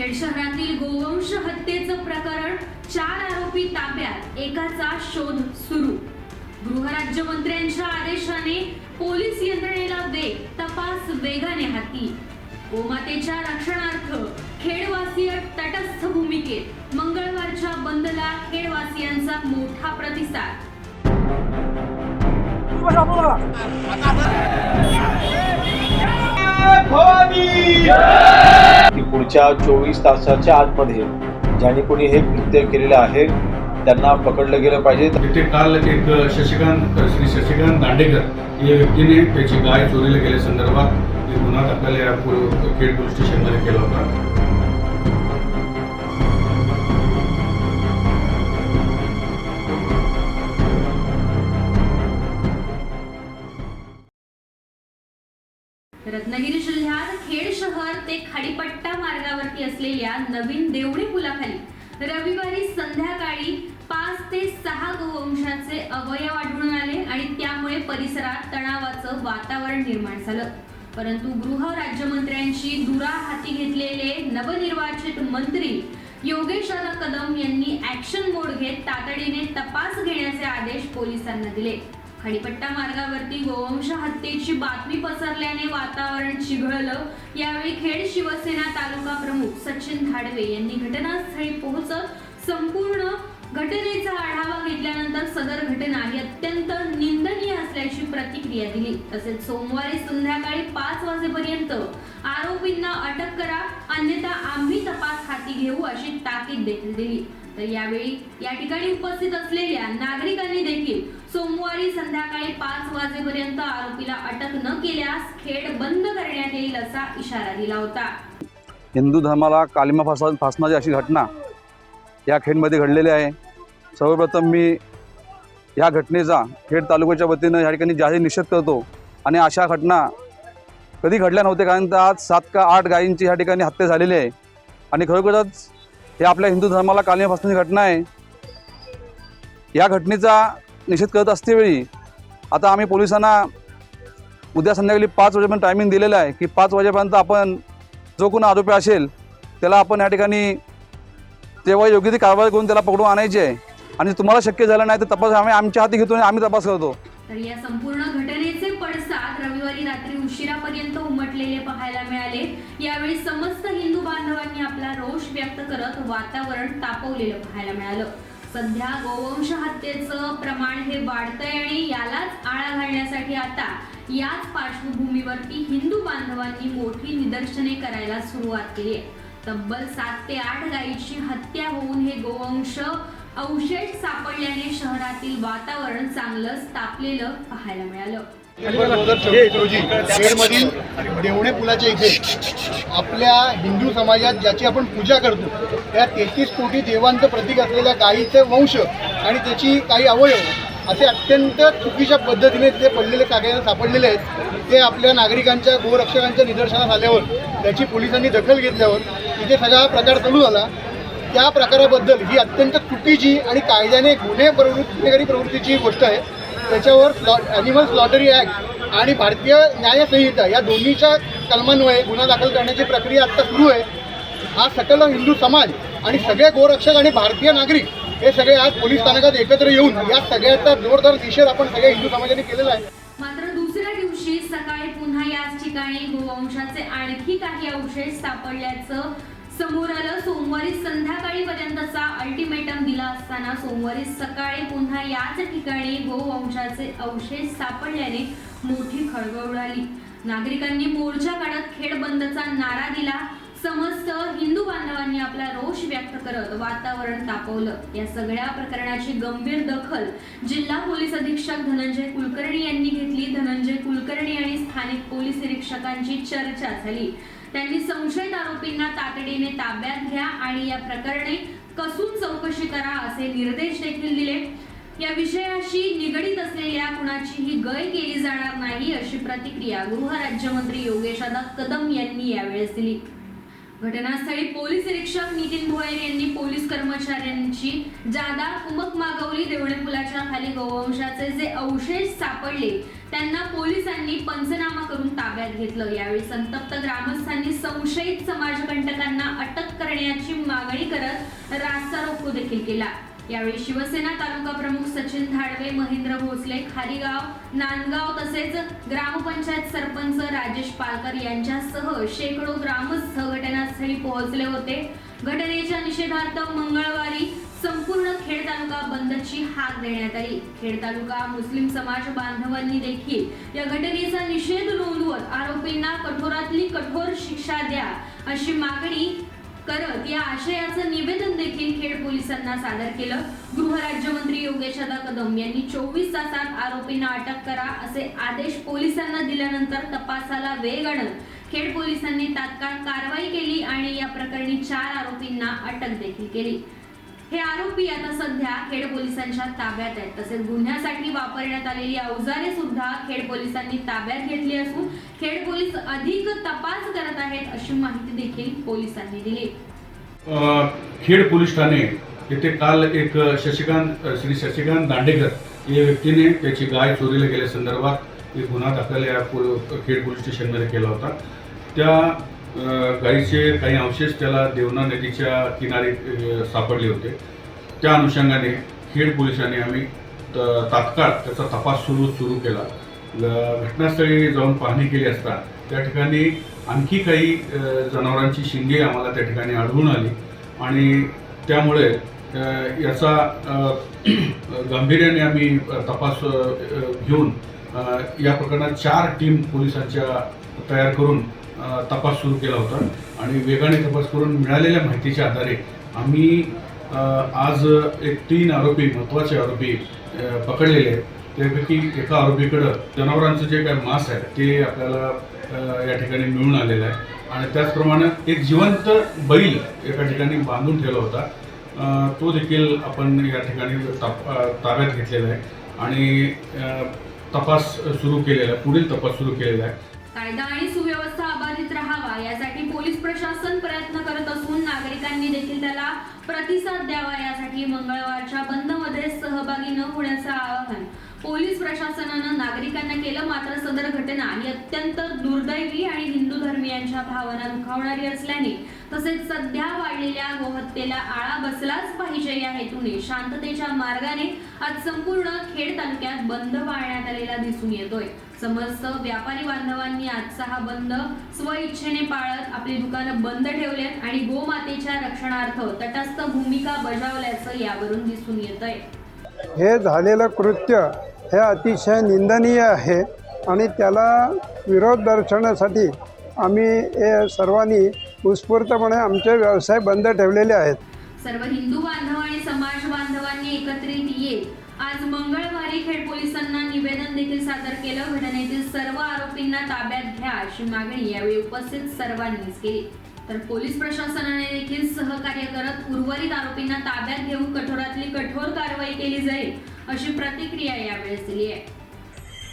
खेड शहरातील गोवंश हत्येचं प्रकरण चार आरोपी ताब्यात एकाचा शोध सुरू. गृहराज्यमंत्र्यांच्या आदेशाने पोलीस यंत्रणेला वेग तपास वेगाने हाती. गोमातेच्या रक्षणार्थ खेडवासीय तटस्थ भूमिकेत मंगळवारच्या बंदला खेडवासियांचा मोठा प्रतिसाद. की पुढच्या चोवीस तासाच्या आतमध्ये ज्याने कोणी हे कृत्य केलेलं आहे त्यांना पकडलं गेलं पाहिजे. तिथे काल एक शशिकांत श्री शशिकांत दांडेकर या व्यक्तीने त्याची गाय चोरीला गेल्या संदर्भात गुन्हा दाखल या खेड पोलीस स्टेशनमध्ये केला होता. रत्नागिरी जिल्ह्यात खेड शहर ते खाडीपट्टा मार्गावरती असलेल्या नवीन देवणी पुलाखाली रविवारी संध्याकाळी पाच ते सहा गोवंशाचे अवयव आढळून आले आणि त्यामुळे परिसरात तणावाचं वातावरण निर्माण झालं. परंतु गृह राज्यमंत्र्यांची दुरा हाती घेतलेले नवनिर्वाचित मंत्री योगेश कदम यांनी ऍक्शन मोड घेत तातडीने तपास घेण्याचे आदेश पोलिसांना दिले. खडीपट्टा मार्गावरती गोवंश हत्येची बातमी पसरल्याने वातावरण चिघळलं. यावेळी खेड शिवसेना तालुका प्रमुख सचिन धाडवे यांनी घटनास्थळी पोहोचत संपूर्ण घटनेचा आढावा घेतल्यानंतर सदर घटना ही अत्यंत निंदनीय असल्याची प्रतिक्रिया दिली. तसेच सोमवारी संध्याकाळी पाच वाजेपर्यंत आरोपींना अटक करा अन्यथा आम्ही तपास हाती घेऊ अशी ताकीद देखील दिली. तर यावेळी या ठिकाणी उपस्थित असलेल्या नागरिकांनी देखील सोमवारी संध्याकाळी पाच वाजेपर्यंत आरोपीला अटक न केल्यास खेड बंद करण्यात येईल असा इशारा दिला होता. हिंदू धर्माला कालिमा फासणारी अशी घटना या खेडमध्ये घडलेले आहे. सर्वप्रथम मी या घटनेचा खेड तालुक्याच्या वतीनं या ठिकाणी जाहीर निषेध करतो आणि अशा घटना कधी घडल्या नव्हत्या कारण तर आज सात का आठ गायींची ह्या ठिकाणी हत्या झालेली आहे. आणि खरोखरच हे आपल्या हिंदू धर्माला कालिमा फासणारी घटना आहे. या घटनेचा निषेध करत असतेवेळी आता आम्ही पोलिसांना उद्या संध्याकाळी पाच वाजेपर्यंत टायमिंग दिलेलं आहे की पाच वाजेपर्यंत आपण जो कोण आरोपी असेल त्याला आपण या ठिकाणी तेव्हा योग्य ती कारवाई करून त्याला पकडून आणायची आहे. आणि तुम्हाला शक्य झालं नाही तर तपास आम्ही आमच्या हाती घेतो आणि आम्ही तपास करतो. तर या संपूर्ण घटनेचे पडसाद रविवारी रात्री उशिरापर्यंत उमटलेले पाहायला मिळाले. यावेळी समस्त हिंदू बांधवांनी आपला रोष व्यक्त करत वातावरण तापवलेलं पाहायला मिळालं. सध्या गोवंश हत्येचं प्रमाण हे वाढतंय आणि यालाच आळा घालण्यासाठी आता याच पार्श्वभूमीवरती हिंदू बांधवांनी मोठी निदर्शने करायला सुरुवात केली आहे. तब्बल सात ते आठ गायीची हत्या होऊन हे गोवंश अवशेष सापडल्याने शहरातील वातावरण चांगलंच तापलेलं पाहायला मिळालं. रोजी देवणे पुलाच्या इथे आपल्या हिंदू समाजात ज्याची आपण पूजा करतो त्या तेहतीस कोटी देवांचं प्रतीक असलेल्या गायीचे वंश आणि त्याची काही अवयव असे अत्यंत चुकीच्या पद्धतीने तिथे पडलेले कागद सापडलेले आहेत ते आपल्या नागरिकांच्या गोरक्षकांच्या निदर्शनास आल्यावर त्याची पोलिसांनी दखल घेतल्यावर तिथे सगळा प्रकार चालू झाला. त्या प्रकाराबद्दल ही अत्यंत चुकीची आणि कायद्याने गुन्हे प्रवृत्ती गुन्हेगारी प्रवृत्तीची गोष्ट आहे. त्याच्यावर स्लॉ ॲनिमल स्लॉटरी ॲक्ट आणि भारतीय न्यायसंहिता या दोन्हीच्या कलमांमुळे गुन्हा दाखल करण्याची प्रक्रिया आत्ता सुरू आहे. हा सकल हिंदू समाज आणि सगळे गोरक्षक आणि भारतीय नागरिक हे सगळे आज पोलीस स्थानकात एकत्र येऊन या सगळ्याचा जोरदार निषेध आपण सगळ्या हिंदू समाजाने केलेला आहे. दिवशी सकाळी पुन्हा याच ठिकाणी गोवंशाचे आणखी काही अवशेष सापडल्याचं समोर आलं सोमवारी संध्याकाळी पर्यंतचा अल्टिमेटम दिला असताना सोमवारी सकाळी पुन्हा याच ठिकाणी गोवंशाचे अवशेष सापडल्याने मोठी खळबळ उडाली. नागरिकांनी मोर्चा काढत खेड बंदचा नारा दिला. समस्त हिंदू बांधवांनी आपला रोष व्यक्त करत वातावरण तापवलं. या सगळ्या प्रकरणाची गंभीर दखल जिल्हा पोलीस अधीक्षक धनंजय कुलकर्णी यांनी घेतली. धनंजय कुलकर्णी आणि स्थानिक पोलीस निरीक्षकांची चर्चा झाली. त्यांनी संशयित आरोपींना तातडीने ताब्यात घ्या आणि या प्रकरणी कसून चौकशी करा असे निर्देश देखील दिले. या विषयाशी निगडीत असलेल्या कुणाचीही गय केली जाणार नाही अशी प्रतिक्रिया गृहराज्यमंत्री योगेश कदम यांनी यावेळेस दिली. घटनास्थळी पोलीस निरीक्षक नितीन भोयर यांनी पोलीस कर्मचाऱ्यांची जादा कुमक मागवली. देवणे पुलाच्या खाली गोवंशाचे जे अवशेष सापडले त्यांना पोलिसांनी पंचनामा करून ताब्यात घेतलं. यावेळी संतप्त ग्रामस्थांनी संशयित समाजकंटकांना अटक करण्याची मागणी करत रास्ता रोको देखील केला. यावेळी शिवसेना तालुका प्रमुख सचिन धाडवे महेंद्र भोसले खारीगाव नांदगाव तसेच ग्रामपंचायत सरपंच राजेश पालकर यांच्यासह शेकडो ग्रामस्थ घटनास्थळी पोहोचले होते. घटनेच्या निषेधार्थ मंगळवारी संपूर्ण खेड तालुका बंदची हाक देण्यात आली. खेड तालुका मुस्लिम समाज बांधवांनी देखील या घटनेचा निषेध नोंदवत आरोपींना कठोरातली कठोर शिक्षा द्या अशी मागणी करत या आशयाचं निवेदन देखील खेड पोलिसांना सादर केलं. गृहराज्यमंत्री योगेशदा कदम यांनी चोवीस तासात आरोपींना अटक करा असे आदेश पोलिसांना दिल्यानंतर तपासाला वेग आणत खेड पोलिसांनी तात्काळ कारवाई केली आणि या प्रकरणी चार आरोपींना अटक देखील केली. हे आरोपी आता सध्या खेड पोलिसांच्या ताब्यात आहेत. तसेच गुन्ह्यासाठी वापरण्यात आलेली अवजारे सुद्धा खेड पोलिसांनी ताब्यात घेतली असून खेड पोलीस अधिक तपास करत आहेत अशी माहिती देखील पोलिसांनी दिली. खेड पोलीस ठाणे येथे काल एक शशिकांत श्री शशिकांत दांडेकर या व्यक्तीने त्याची गाय चोरीला गेल्या संदर्भात एक गुन्हा दाखल या पो- खेड पोलीस स्टेशनमध्ये केला होता. त्या अ, गायीचे काही अवशेष त्याला देवना नदीच्या किनारी सापडले होते. त्या अनुषंगाने खेड पोलिसांनी आम्ही त- तात्काळ त्याचा तपास सुरू सुरू केला. घटनास्थळी जाऊन पाहणी केली असता त्या ठिकाणी आणखी काही जनावरांची शिंगे आम्हाला त्या ठिकाणी आढळून आली. आणि त्यामुळे याचा गांभीर्याने आम्ही तपास घेऊन या प्रकरणात चार टीम पोलिसांच्या तयार करून तपास सुरू केला होता आणि वेगाने तपास करून मिळालेल्या माहितीच्या आधारे आम्ही आज एक तीन आरोपी महत्त्वाचे आरोपी पकडलेले आहेत. त्यापैकी एका आरोपीकडं जनावरांचं जे काय मांस आहे ते आपल्याला या ठिकाणी मिळून आलेलं आहे. आणि त्याचप्रमाणे एक जिवंत बैल एका ठिकाणी बांधून ठेवला होता. तो देखील आपण या ठिकाणी ताप- ताब्यात घेतलेला आहे. आणि तपास सुरू केलेला आहे पुढील तपास सुरू केलेला आहे. कायदा आणि सुव्यवस्था अबाधित राहावा यासाठी पोलीस प्रशासन प्रयत्न करत असून नागरिकांनी देखील त्याला प्रतिसाद द्यावा यासाठी मंगळवारच्या बंदमध्ये सहभागी न होण्याचं आवाहन पोलीस प्रशासनानं नागरिकांना केलं मात्र सदर घटना ही अत्यंत दुर्दैवी आणि हिंदू धर्मियांच्या भावना दुखावणारी असल्याने तसेच सध्या वाढलेल्या गोहत्येला आळा बसलाच पाहिजे या हेतूने शांततेच्या मार्गाने आज संपूर्ण खेड तालुक्यात बंद पाळण्यात आलेला दिसून येतोय. समस्त व्यापारी बांधवांनी आजचा हा बंद स्वइच्छेने पाळत आपली दुकानं बंद ठेवलेत आणि गोमातेच्या रक्षणार्थ तटस्थ भूमिका बजावल्याचं यावरून दिसून येत आहे हे झालेलं कृत्य हे अतिशय निंदनीय आहे आणि त्याला विरोध दर्शवण्यासाठी आम्ही हे सर्वांनी उत्स्फूर्तपणे आमचे व्यवसाय बंद ठेवलेले आहेत. सर्व हिंदू बांधव आणि समाज बांधवांनी एकत्रित येत आज मंगळवारी खेड पोलिसांना निवेदन देखील सादर केलं. घटनेतील सर्व आरोपींना ताब्यात घ्या अशी मागणी यावेळी उपस्थित सर्वांनीच केली. तर पोलीस प्रशासनाने देखील सहकार्य करत उर्वरित आरोपींना ताब्यात घेऊन कठोरातली कठोर कारवाई केली जाईल. अशी प्रतिक्रिया यावेळेस दिली आहे.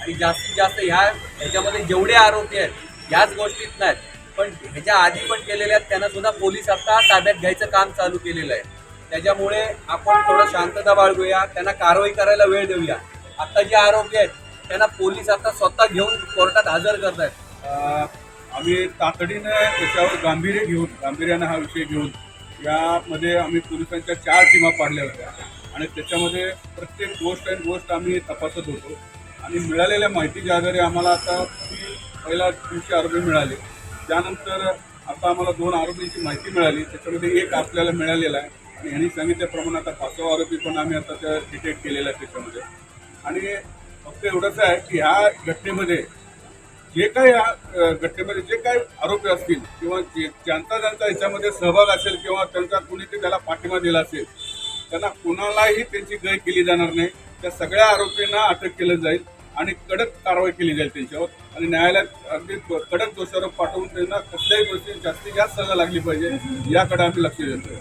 आणि जास्तीत जास्त ह्या ह्याच्यामध्ये जेवढे आरोपी आहेत याच गोष्टीत नाहीत. पण ह्याच्या आधी पण केलेल्या आहेत त्यांना सुद्धा पोलीस आता ताब्यात घ्यायचं काम चालू केलेलं आहे. त्याच्यामुळे आपण थोडं शांतता बाळगूया त्यांना कारवाई करायला वेळ देऊया. आता जे आरोपी आहेत त्यांना पोलीस आता स्वतः घेऊन कोर्टात हजर करत आहेत आम्ही तातडीनं त्याच्यावर गांभीर्य घेऊन गांभीर्यानं हा विषय घेऊन यामध्ये आम्ही पोलिसांच्या चार टीमा पाडल्या होत्या. आणि त्याच्यामध्ये प्रत्येक गोष्ट अँड गोष्ट आम्ही तपासत होतो. आणि मिळालेल्या माहितीच्या आधारे आम्हाला आता ती पहिला दिवशी आरोपी मिळाले. त्यानंतर आता आम्हाला दोन आरोपींची माहिती मिळाली. त्याच्यामध्ये एक आपल्याला मिळालेला आहे. आणि ह्यांनी सांगितल्याप्रमाणे आता पाचवा आरोपी पण आम्ही आता त्या डिटेक्ट केलेला आहे त्याच्यामध्ये. आणि फक्त एवढंच आहे की ह्या घटनेमध्ये जे काही या घटनेमध्ये जे काही आरोपी असतील किंवा जे ज्यांचा ज्यांचा याच्यामध्ये सहभाग असेल किंवा त्यांचा कुणी ते त्याला पाठिंबा दिला असेल त्यांना कुणालाही त्यांची गय केली जाणार नाही. त्या सगळ्या आरोपींना अटक केलं जाईल आणि कडक कारवाई केली जाईल त्यांच्यावर. आणि न्यायालयात अगदी कडक दोषारोप पाठवून त्यांना कसल्याही गोष्टी जास्तीत जास्त सजा लागली पाहिजे याकडे आम्ही लक्ष देतो